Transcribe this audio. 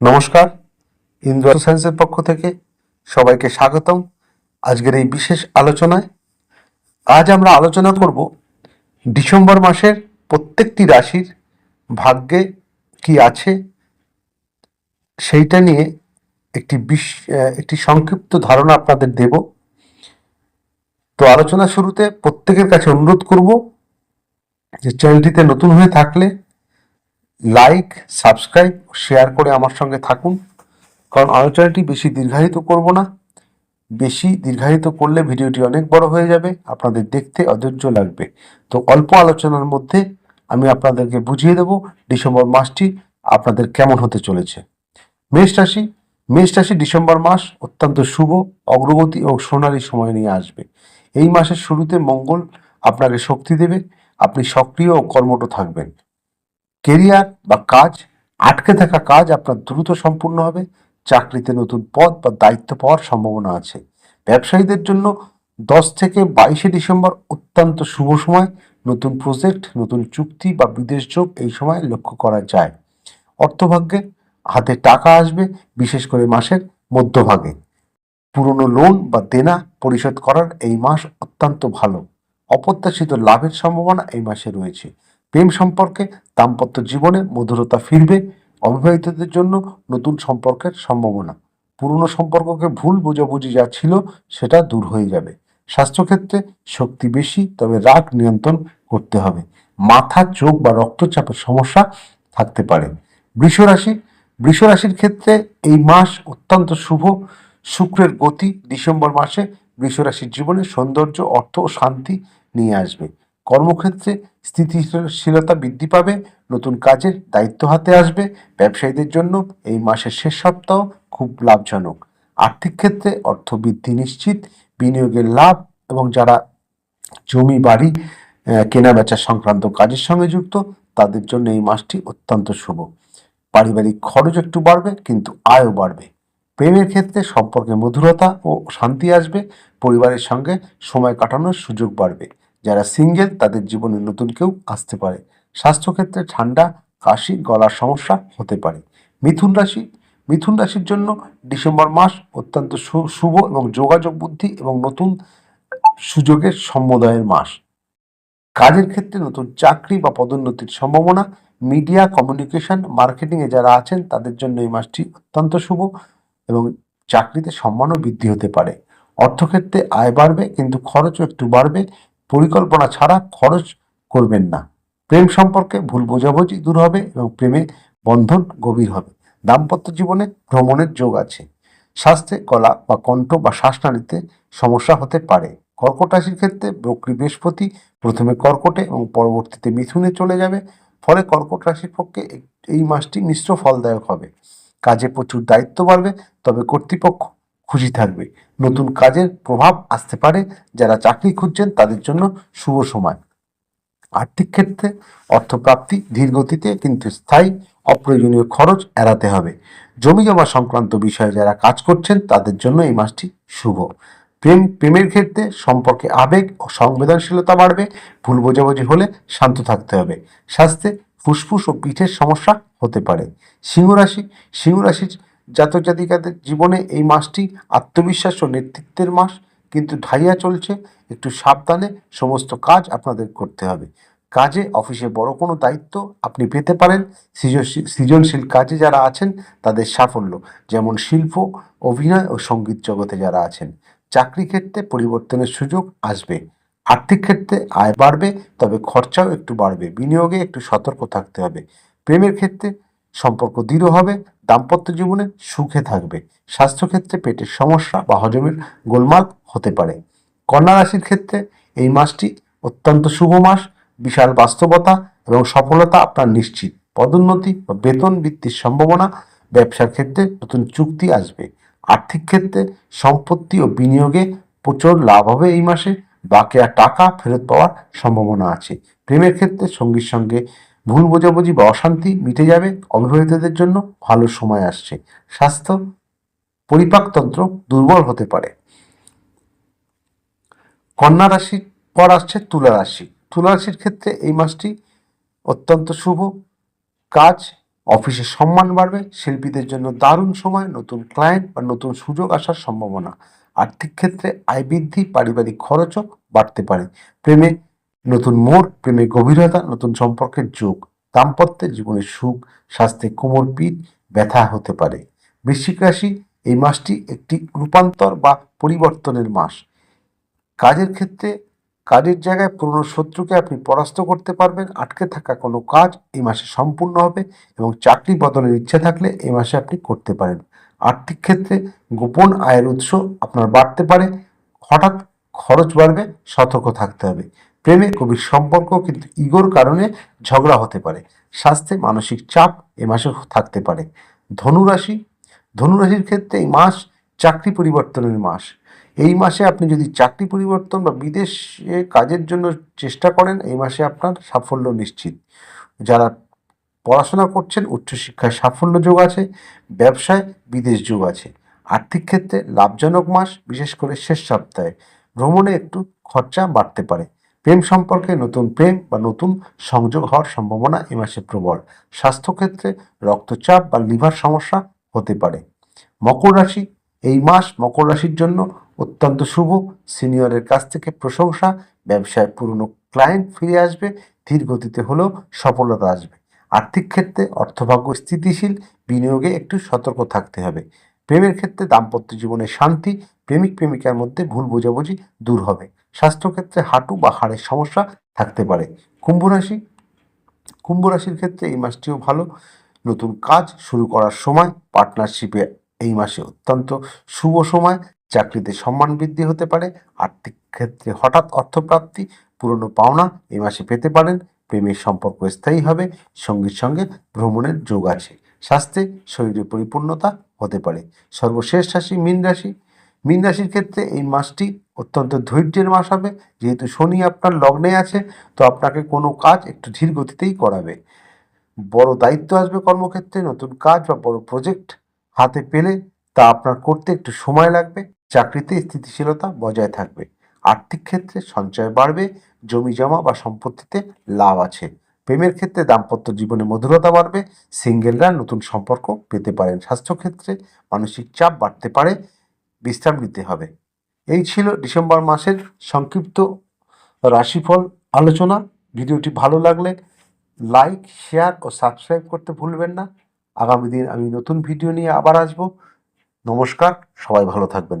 নমস্কার ইন্দ্র সায়েন্সের পক্ষ থেকে সবাইকে স্বাগতম আজকের এই বিশেষ আলোচনায়। আজ আমরা আলোচনা করব ডিসেম্বর মাসের প্রত্যেকটি রাশির ভাগ্যে কি আছে, সেইটা নিয়ে একটি বিশ, একটি সংক্ষিপ্ত ধারণা আপনাদের দেব। তো আলোচনা শুরুতে প্রত্যেকের কাছে অনুরোধ করব যে চ্যানেলটিতে নতুন হয়ে থাকলে লাইক সাবস্ক্রাইব শেয়ার করে আমার সঙ্গে থাকুন। কারণ আলোচনাটি বেশি দীর্ঘায়িত করব না। বেশি দীর্ঘায়িত করলে ভিডিওটি অনেক বড় হয়ে যাবে, আপনাদের দেখতে অধৈর্য লাগবে। তো অল্প আলোচনার মধ্যে আমি আপনাদেরকে বুঝিয়ে দেব ডিসেম্বর মাসটি আপনাদের কেমন হতে চলেছে। মেষ রাশি মেষ রাশি ডিসেম্বর মাস অত্যন্ত শুভ, অগ্রগতি ও সোনালী সময় নিয়ে আসবে। এই মাসের শুরুতে মঙ্গল আপনাকে শক্তি দেবে, আপনি সক্রিয় ও কর্মঠ থাকবেন। কেরিয়ার বা কাজ, আটকে থাকা কাজ আপনার দ্রুত সম্পূর্ণ হবে, চাকরিতে নতুন পদ বা দায়িত্ব পাওয়ার সম্ভাবনা আছে। ব্যবসায়ীদের জন্য দশ থেকে বাইশে ডিসেম্বর অত্যন্ত শুভ সময়, নতুন প্রজেক্ট, নতুন চুক্তি বা বিদেশ যোগ এই সময় লক্ষ্য করা যায়। অর্থভাগ্যে হাতে টাকা আসবে, বিশেষ করে মাসের মধ্যভাগে। পুরনো লোন বা দেনা পরিশোধ করার এই মাস অত্যন্ত ভালো। অপ্রত্যাশিত লাভের সম্ভাবনা এই মাসে রয়েছে। প্রেম সম্পর্কে, দাম্পত্য জীবনে মধুরতা ফিরবে, অবিবাহিতদের জন্য নতুন সম্পর্কের সম্ভাবনা। পুরনো সম্পর্ককে ভুল বোঝাবুঝি যা ছিল, সেটা দূর হয়ে যাবে। স্বাস্থ্যক্ষেত্রে শক্তি বেশি, তবে রাগ নিয়ন্ত্রণ করতে হবে। মাথা, চোখ বা রক্তচাপের সমস্যা থাকতে পারে। বৃষ রাশি বৃষ রাশির ক্ষেত্রে এই মাস অত্যন্ত শুভ। শুক্রের গতি ডিসেম্বর মাসে বৃষ রাশির জীবনে সৌন্দর্য, অর্থ ও শান্তি নিয়ে আসবে। কর্মক্ষেত্রে স্থিতিশীলতা বৃদ্ধি পাবে নতুন কাজের দায়িত্ব হাতে আসবে। ব্যবসায়ীদের জন্য এই মাসের শেষ সপ্তাহ খুব লাভজনক। আর্থিক ক্ষেত্রে অর্থ বৃদ্ধি নিশ্চিত বিনিয়োগের লাভ এবং যারা জমি বাড়ি আহ, কেনাবেচা সংক্রান্ত কাজের সঙ্গে যুক্ত তাদের জন্য এই মাসটি অত্যন্ত শুভ। পারিবারিক খরচ একটু বাড়বে কিন্তু আয়ও বাড়বে। প্রেমের ক্ষেত্রে সম্পর্কে মধুরতা ও শান্তি আসবে পরিবারের সঙ্গে সময় কাটানোর সুযোগ বাড়বে। যারা সিঙ্গেল তাদের জীবনে নতুন কেউ আসতে পারে। স্বাস্থ্যক্ষেত্রে ঠান্ডা, কাশি, গলার সমস্যা হতে পারে। মিথুন রাশি, মিথুন রাশির জন্য ডিসেম্বর মাস অত্যন্ত শুভ এবং যোগাযোগ বুদ্ধি এবং নতুন সুযোগের সম্মোদয়ের মাস। কাজের ক্ষেত্রে নতুন চাকরি বা পদোন্নতির সম্ভাবনা। মিডিয়া, কমিউনিকেশন, মার্কেটিংয়ে যারা আছেন, তাদের জন্য এই মাসটি অত্যন্ত শুভ এবং চাকরিতে সম্মানও বৃদ্ধি হতে পারে। অর্থক্ষেত্রে আয় বাড়বে, কিন্তু খরচও একটু বাড়বে। পরিকল্পনা ছাড়া খরচ করবেন না। প্রেম সম্পর্কে ভুল বোঝাবুঝি দূর হবে এবং প্রেমে বন্ধন গভীর হবে। দাম্পত্য জীবনে ভ্রমণের যোগ আছে। স্বাস্থ্যে গলা বা কণ্ঠ বা শ্বাসনালীতে সমস্যা হতে পারে। কর্কট রাশির ক্ষেত্রে বক্রী বৃহস্পতি প্রথমে কর্কটে এবং পরবর্তীতে মিথুনে চলে যাবে। ফলে কর্কট রাশির পক্ষে এই মাসটি মিশ্র ফলদায়ক হবে। কাজে প্রচুর দায়িত্ব বাড়বে, তবে কর্তৃপক্ষ খুশি থাকবে। নতুন কাজের প্রভাব আসতে পারে, যারা চাকরি খুঁজছেন তাদের জন্য শুভ সময়। আর্থিক ক্ষেত্রে অর্থপ্রাপ্তি ধীর গতিতে কিন্তু স্থায়ী, অপ্রয়োজনীয় খরচ এড়াতে হবে। জমি জমা সংক্রান্ত বিষয়ে যারা কাজ করছেন তাদের জন্য এই মাসটি শুভ। প্রেম, প্রেমের ক্ষেত্রে সম্পর্কে আবেগ ও সংবেদনশীলতা বাড়বে, ভুল বোঝাবুঝি হলে শান্ত থাকতে হবে। স্বাস্থ্যে ফুসফুস ও পিঠের সমস্যা হতে পারে। সিংহ রাশি সিংহ রাশির জাতক জাতিকাদের জীবনে এই মাসটি আত্মবিশ্বাস ও নেতৃত্বের মাস। কিন্তু ঢাইয়া চলছে, একটু সাবধানে সমস্ত কাজ আপনাদের করতে হবে। কাজে অফিসে বড় কোনো দায়িত্ব আপনি পেতে পারেন। সৃজনশীল কাজে যারা আছেন, তাদের সাফল্য। যেমন শিল্প, অভিনয় ও সংগীত জগতে যারা আছেন। চাকরি ক্ষেত্রে পরিবর্তনের সুযোগ আসবে। আর্থিক ক্ষেত্রে আয় বাড়বে, তবে খরচাও একটু বাড়বে। বিনিয়োগে একটু সতর্ক থাকতে হবে। প্রেমের ক্ষেত্রে সম্পর্ক দৃঢ় হবে, দাম্পত্য জীবনে সুখে থাকবে। স্বাস্থ্যক্ষেত্রে পেটের সমস্যা বা হজমের গোলমাল হতে পারে। কন্যা রাশির ক্ষেত্রে এই মাসটি অত্যন্ত শুভ মাস, বিশাল বাস্তবতা এবং সফলতা আপনার নিশ্চিত। পদোন্নতি বা বেতন বৃত্তির সম্ভাবনা, ব্যবসার ক্ষেত্রে নতুন চুক্তি আসবে। আর্থিক ক্ষেত্রে সম্পত্তি ও বিনিয়োগে প্রচুর লাভ হবে এই মাসে বাকিয়া টাকা ফেরত পাওয়ার সম্ভাবনা আছে। প্রেমের ক্ষেত্রে সঙ্গীর সঙ্গে ভুল বোঝাবুঝি বা অশান্তি মিটে যাবে অবিবাহিতদের জন্য ভালো সময় আসছে। স্বাস্থ্য পরিপাকতন্ত্র দুর্বল হতে পারে। কন্যা রাশির পর আসছে তুলা রাশি। তুলা রাশির ক্ষেত্রে এই মাসটি অত্যন্ত শুভ কাজ। অফিসে সম্মান বাড়বে, শিল্পীদের জন্য দারুণ সময়, নতুন ক্লায়েন্ট বা নতুন সুযোগ আসার সম্ভাবনা। আর্থিক ক্ষেত্রে আয় বৃদ্ধি, পারিবারিক খরচও বাড়তে পারে। প্রেমে নতুন মোড় প্রেমে গভীরতা, নতুন সম্পর্কের যোগ দাম্পত্যে জীবনের সুখ, স্বাস্থ্যে কোমর পিঠ, ব্যথা হতে পারে। বৃশ্চিক রাশি এই মাসটি একটি রূপান্তর বা পরিবর্তনের মাস। কাজের ক্ষেত্রে কাজের জায়গায় পুরনো শত্রুকে আপনি পরাস্ত করতে পারবেন, আটকে থাকা কোনো কাজ এই মাসে সম্পূর্ণ হবে এবং চাকরি বদলের ইচ্ছে থাকলে এই মাসে আপনি করতে পারেন। আর্থিক ক্ষেত্রে গোপন আয়ের উৎস আপনার বাড়তে পারে, হঠাৎ খরচ বাড়বে, সতর্ক থাকতে হবে। প্রেমে কবির সম্পর্ক কিন্তু ইগোর কারণে ঝগড়া হতে পারে। স্বাস্থ্যে মানসিক চাপ এ মাসে থাকতে পারে। ধনুরাশি ধনুরাশির ক্ষেত্রে এই মাস চাকরি পরিবর্তনের মাস। এই মাসে আপনি যদি চাকরি পরিবর্তন বা বিদেশে কাজের জন্য চেষ্টা করেন, এই মাসে আপনার সাফল্য নিশ্চিত। যারা পড়াশোনা করছেন, উচ্চশিক্ষায় সাফল্য যোগ আছে, ব্যবসায় বিদেশ যোগ আছে। আর্থিক ক্ষেত্রে লাভজনক মাস, বিশেষ করে শেষ সপ্তাহে। ভ্রমণে একটু খরচা বাড়তে পারে। প্রেম সম্পর্কে নতুন প্রেম বা নতুন সংযোগ হওয়ার সম্ভাবনা এ মাসে প্রবল। স্বাস্থ্যক্ষেত্রে রক্তচাপ বা লিভার সমস্যা হতে পারে। মকর রাশি, এই মাস মকর রাশির জন্য অত্যন্ত শুভ। সিনিয়রের কাছ থেকে প্রশংসা, ব্যবসায় পুরনো ক্লায়েন্ট ফিরে আসবে, ধীর গতিতে হলেও সফলতা আসবে। আর্থিক ক্ষেত্রে অর্থভাগ্য স্থিতিশীল, বিনিয়োগে একটু সতর্ক থাকতে হবে। প্রেমের ক্ষেত্রে দাম্পত্য জীবনে শান্তি প্রেমিক প্রেমিকার মধ্যে ভুল বোঝাবুঝি দূর হবে। স্বাস্থ্যক্ষেত্রে হাঁটু বা হাড়ের সমস্যা থাকতে পারে। কুম্ভ রাশি, কুম্ভ রাশির ক্ষেত্রে এই মাসটিও ভালো। নতুন কাজ শুরু করার সময় পার্টনারশিপে এই মাসে অত্যন্ত শুভ সময়। চাকরিতে সম্মান বৃদ্ধি হতে পারে। আর্থিক ক্ষেত্রে হঠাৎ অর্থপ্রাপ্তি, পুরনো পাওনা এই মাসে পেতে পারেন। প্রেমের সম্পর্ক স্থায়ী হবে, সঙ্গীর সঙ্গে ভ্রমণের যোগ আছে। স্বাস্থ্যে শরীরে পরিপূর্ণতা হতে পারে। সর্বশেষ রাশি, মীন রাশি। মীন রাশির ক্ষেত্রে এই মাসটি অত্যন্ত ধৈর্যের মাস হবে। যেহেতু শনি আপনার লগ্নে আছে, তো আপনাকে কোনো কাজ একটু ধীর গতিতেই করাবে। বড় দায়িত্ব আসবে কর্মক্ষেত্রে, নতুন কাজ বা বড় প্রজেক্ট হাতে পেলে তা আপনার করতে একটু সময় লাগবে, চাকরিতে স্থিতিশীলতা বজায় থাকবে। আর্থিক ক্ষেত্রে সঞ্চয় বাড়বে, জমি জমা বা সম্পত্তিতে লাভ আছে। প্রেমের ক্ষেত্রে দাম্পত্য জীবনে মধুরতা বাড়বে সিঙ্গেলরা নতুন সম্পর্ক পেতে পারেন। স্বাস্থ্যক্ষেত্রে মানসিক চাপ বাড়তে পারে বিশ্রাম নিতে হবে। এই ছিল ডিসেম্বর মাসের সংক্ষিপ্ত রাশিফল আলোচনা। ভিডিওটি ভালো লাগলে লাইক, শেয়ার ও সাবস্ক্রাইব করতে ভুলবেন না। আগামী দিন আমি নতুন ভিডিও নিয়ে আবার আসব। নমস্কার, সবাই ভালো থাকবেন।